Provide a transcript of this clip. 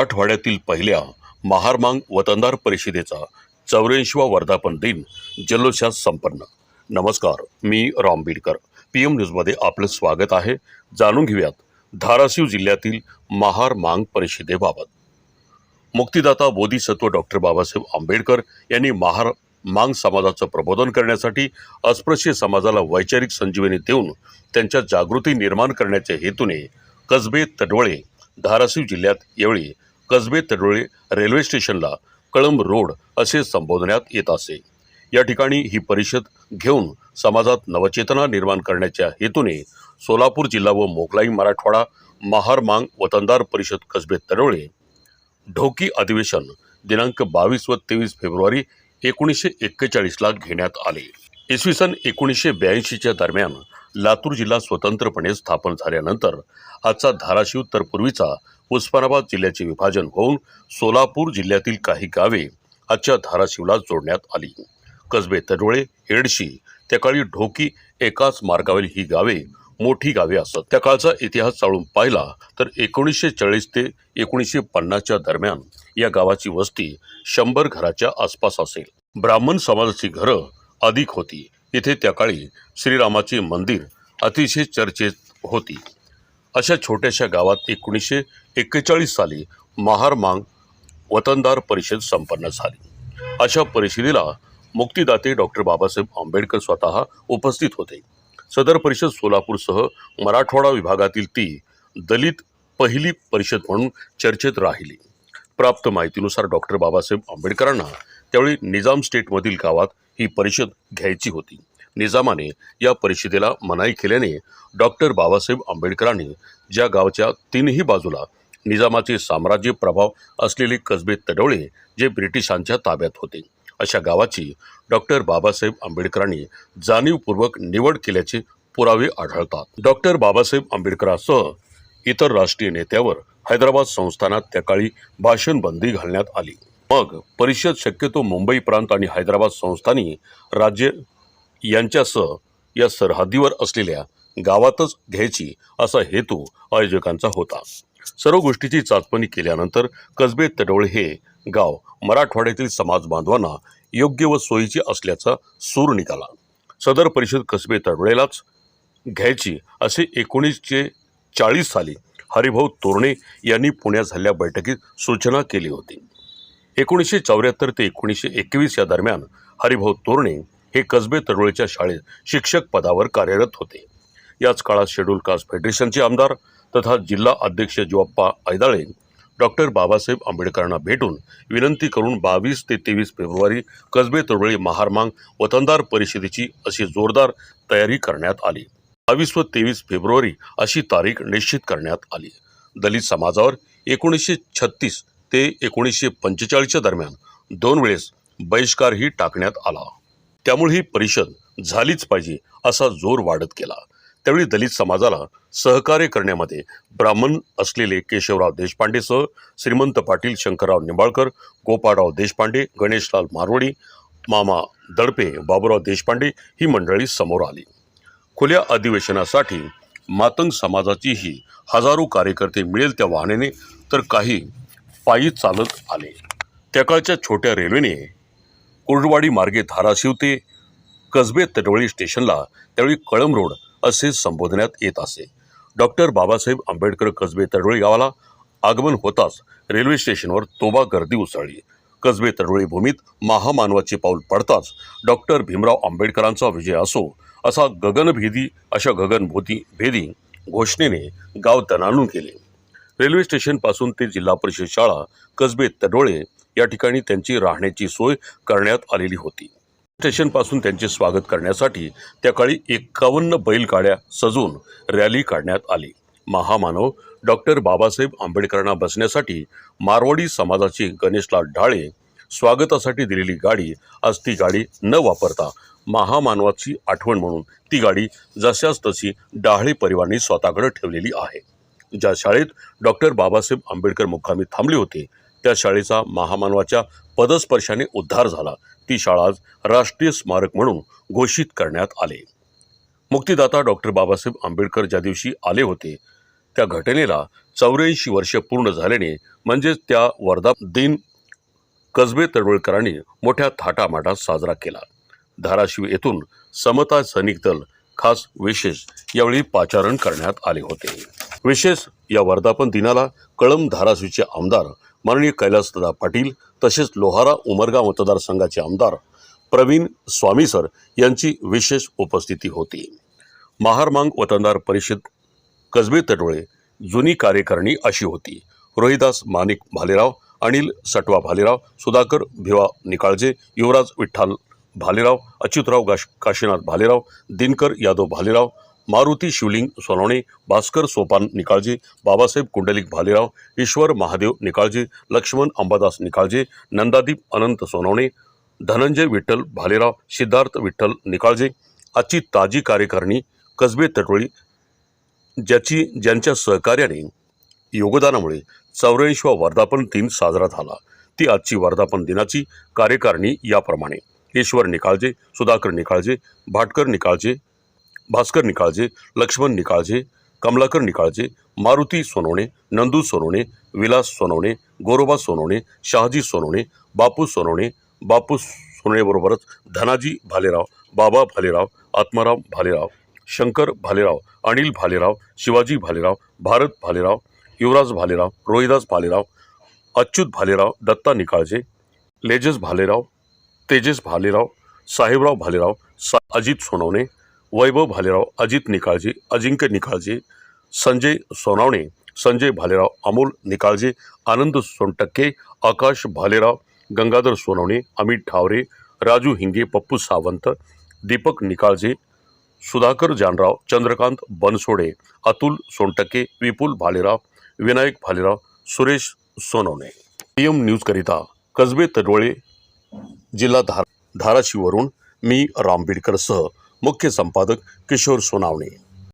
मराठवाड्यातील पहिल्या महारमांग वतनदार परिषदेचा चौऱ्याऐंशीवा वर्धापन दिन जल्लोषात संपन्न. नमस्कार मी राम बीडकर. पी एम न्यूजमध्ये आपलं स्वागत आहे. जाणून घेऊयात धाराशिव जिल्ह्यातील महार मांग परिषदेबाबत. मुक्तिदाता बोधिसत्व डॉक्टर बाबासाहेब आंबेडकर यांनी महार मांग समाजाचं प्रबोधन करण्यासाठी अस्पृश्य समाजाला वैचारिक संजीवनी देऊन त्यांच्या जागृती निर्माण करण्याच्या हेतूने कसबे तडवळे धाराशिव जिल्ह्यात यावेळी कसबे तडोळे रेल्वे स्टेशनला कळंब रोड असे संबोधण्यात येत असे. या ठिकाणी ही परिषद घेऊन समाजात नवचेतना निर्माण करण्याच्या हेतूने सोलापूर जिल्हा व मोगलाई मराठवाडा महार मांग वतनदार परिषद कसबे तडवळे ढोकी अधिवेशन दिनांक बावीस व तेवीस फेब्रुवारी एकोणीसशे एक्केचाळीसला घेण्यात आले. इसवी सन एकोणीसशे ब्याऐंशीच्या दरम्यान लातूर जिल्हा स्वतंत्रपणे स्थापन झाल्यानंतर आजचा धाराशिव तर पूर्वीचा उस्मानाबाद जिल्ह्याचे विभाजन होऊन सोलापूर जिल्ह्यातील काही गावे आजच्या धाराशिवला जोडण्यात आली. कसबे तडोळे हेडशी त्या काळी ढोकी एकाच मार्गावरील ही गावे मोठी गावे असत. त्या काळचा इतिहास चाळून पाहिला तर एकोणीसशे चाळीस ते एकोणीसशे पन्नासच्या दरम्यान या गावाची वस्ती शंभर घराच्या आसपास असेल. ब्राह्मण समाजाची घरं अधिक होती. इथे त्या काळी श्रीरामाचे मंदिर अतिशय चर्चेत होती. अशा छोट्याशा गावात एकोणीसशे एक्केचाळीस साली महार मांग वतनदार परिषद संपन्न झाली. अशा परिषदेला मुक्तिदाते डॉक्टर बाबासाहेब आंबेडकर स्वतः उपस्थित होते. सदर परिषद सोलापूरसह मराठवाडा विभागातील ती दलित पहिली परिषद म्हणून चर्चेत राहिली. प्राप्त माहितीनुसार डॉक्टर बाबासाहेब आंबेडकरांना त्यावेळी निजाम स्टेटमधील गावात ही परिषद घ्यायची होती. निजामाने या परिषदेला मनाई केल्याने डॉक्टर बाबासाहेब आंबेडकरांनी ज्या गावच्या तीनही बाजूला निजामाचे साम्राज्य प्रभाव असलेले कसबे तडवळे जे ब्रिटिशांच्या ताब्यात होते. अशा गावाची डॉक्टर बाबासाहेब आंबेडकरांनी जाणीवपूर्वक निवड केल्याचे पुरावे आढळतात. डॉक्टर बाबासाहेब आंबेडकरांसह इतर राष्ट्रीय नेत्यावर हैदराबाद संस्थानात त्या काळी भाषणबंदी घालण्यात आली. मग परिषद शक्यतो मुंबई प्रांत आणि हैदराबाद संस्थानी राज्य यांच्यासह या सरहद्दीवर असलेल्या गावातच घ्यायची असा हेतू आयोजकांचा होता. सर्व गोष्टीची चाचपणी केल्यानंतर कसबे तडोळे हे गाव मराठवाड्यातील समाज बांधवांना योग्य व सोयीचे असल्याचा सूर निघाला. सदर परिषद कसबे तडवळेलाच घ्यायची असे एकोणीसशे चाळीस साली हरिभाऊ तोरणे यांनी पुण्यात झालेल्या बैठकीत सूचना केली होती. एकोणीसशे चौऱ्याहत्तर ते एकोणीसशे एकवीस या दरम्यान हरिभाऊ तोरणे हे कसबे तरुळीच्या शाळेत शिक्षक पदावर कार्यरत होते. याच काळात शेड्यूल कास्ट फेडरेशनचे आमदार तथा जिल्हा अध्यक्ष जीवप्पा ऐदाळे डॉक्टर बाबासाहेब आंबेडकरांना भेटून विनंती करून बावीस ते तेवीस फेब्रुवारी कसबे तरुळी महारमांग वतनदार परिषदेची अशी जोरदार तयारी करण्यात आली. बावीस व तेवीस फेब्रुवारी अशी तारीख निश्चित करण्यात आली. दलित समाजावर एकोणीसशे छत्तीस ते एकोणीसशे पंचेचाळीसच्या दरम्यान दोन वेळेस बहिष्कारही टाकण्यात आला. त्यामुळे ही परिषद झालीच पाहिजे असा जोर वाढत गेला. त्यावेळी दलित समाजाला सहकार्य करण्यामध्ये ब्राह्मण असलेले केशवराव देशपांडेसह श्रीमंत पाटील शंकरराव निंबाळकर गोपाळराव देशपांडे गणेशलाल मारवडी मामा दडपे बाबूराव देशपांडे ही मंडळी समोर आली. खुल्या अधिवेशनासाठी मातंग समाजाचीही हजारो कार्यकर्ते मिळेल त्या वाहनेने तर काही पायी चालत आले. त्या काळच्या छोट्या रेल्वेने कुर्डवाडी मार्गे धाराशिव ते कसबे तडवळी स्टेशनला त्यावेळी कळम रोड असे संबोधण्यात येत असे. डॉक्टर बाबासाहेब आंबेडकर कसबे तडवळी गावाला आगमन होताच रेल्वे स्टेशनवर तोबा गर्दी उसळली. कसबे तडवळी भूमीत महामानवाचे पाऊल पडताच डॉक्टर भीमराव आंबेडकरांचा विजय असो असा गगनभेदी अशा गगनभूती भेदी घोषणेने गाव दणाणून गेले. रेल्वे स्टेशनपासून ते जिल्हा परिषद शाळा कसबे तडोळे या ठिकाणी त्यांची राहण्याची सोय करण्यात आलेली होती. स्टेशनपासून त्यांचे स्वागत करण्यासाठी त्या काळी एक्कावन्न बैलगाड्या सजून रॅली काढण्यात आली. महामानव डॉक्टर बाबासाहेब आंबेडकरांना बसण्यासाठी मारवाडी समाजाचे गणेशलाल ढाळे स्वागतासाठी दिलेली गाडी आज ती गाडी न वापरता महामानवाची आठवण म्हणून ती गाडी जशाच तशी डाहळे परिवाराने स्वतःकडे ठेवलेली आहे. ज्या शाळेत डॉक्टर बाबासाहेब आंबेडकर मुक्कामी थांबले होते त्या शाळेचा महामानवाच्या पदस्पर्शाने उद्धार झाला. ती शाळा आज राष्ट्रीय स्मारक म्हणून घोषित करण्यात आले. मुक्तिदाता डॉक्टर बाबासाहेब आंबेडकर ज्या दिवशी आले होते त्या घटनेला चौऱ्याऐंशी वर्षे पूर्ण झाल्याने म्हणजेच त्या वर्धा दिन कसबे तडवळकरांनी मोठ्या थाटामाटात साजरा केला. धाराशिव येथून समता सैनिक दल खास विशेष यावेळी पाचारण करण्यात आले होते. विशेष या वर्धापन दिनाला कळम धाराशिवचे आमदार माननीय कैलासदादा पाटील तसेच लोहारा उमरगा मतदारसंघाचे आमदार प्रवीण स्वामी सर यांची विशेष उपस्थिती होती. महारमांग वतनदार परिषद कसबे तटोळे जुनी कार्यकारिणी अशी होती. रोहिदास मानिक भालेराव अनिल सटवा भालेराव सुधाकर भिवा निकाळजे युवराज विठ्ठल भालेराव अच्युतराव गाश काशीनाथ भालेराव दिनकर यादव भालेराव मारुती शिवलिंग सोनवणे भास्कर सोपान निकाळजे बाबासाहेब कुंडलिक भालेराव ईश्वर महादेव निकाळजे लक्ष्मण अंबादास निकाळजे नंदादीप अनंत सोनवणे धनंजय विठ्ठल भालेराव सिद्धार्थ विठ्ठल निकाळजे आजची ताजी कार्यकारिणी कसबे तटोळी ज्याची ज्यांच्या सहकार्याने योगदानामुळे चौऱ्याऐंशीवा वर्धापन दिन साजरा झाला. ती आजची वर्धापन दिनाची कार्यकारिणी याप्रमाणे. ईश्वर निकाळजे सुधाकर निकाळजे भाटकर निकाळजे भास्कर निकाळजे लक्ष्मण निकाळजे कमलाकर निकाळजे मारुती सोनवणे नंदू सोनवणे विलास सोनवणे गोरोबा सोनवणे शहाजी सोनवणे बापू सोनवणे बापू सोनवणेबरोबरच धनाजी भालेराव बाबा भालेराव आत्माराम भालेराव शंकर भालेराव अनिल भालेराव शिवाजी भालेराव भारत भालेराव युवराज भालेराव रोहिदास भालेराव अच्युत भालेराव दत्ता निकाळजे लेजस भालेराव तेजस भालेराव साहेबराव भालेराव सा अजित सोनवणे वैभव भालेराव अजित निकाळजे अजिंक्य निकाळजे संजय सोनावणे संजय भालेराव अमोल निकाळजे आनंद सोनटक्के आकाश भालेराव गंगाधर सोनवणे अमित ठावरे राजू हिंगे पप्पू सावंत दीपक निकाळजे सुधाकर जानराव चंद्रकांत बनसोडे अतुल सोनटक्के विपुल भालेराव विनायक भालेराव सुरेश सोनवणे. पी एम न्यूजकरिता कसबे तडवळे जिल्हा धार धाराशिववरून मी राम बिडकरसह मुख्य संपादक किशोर सोनावणे।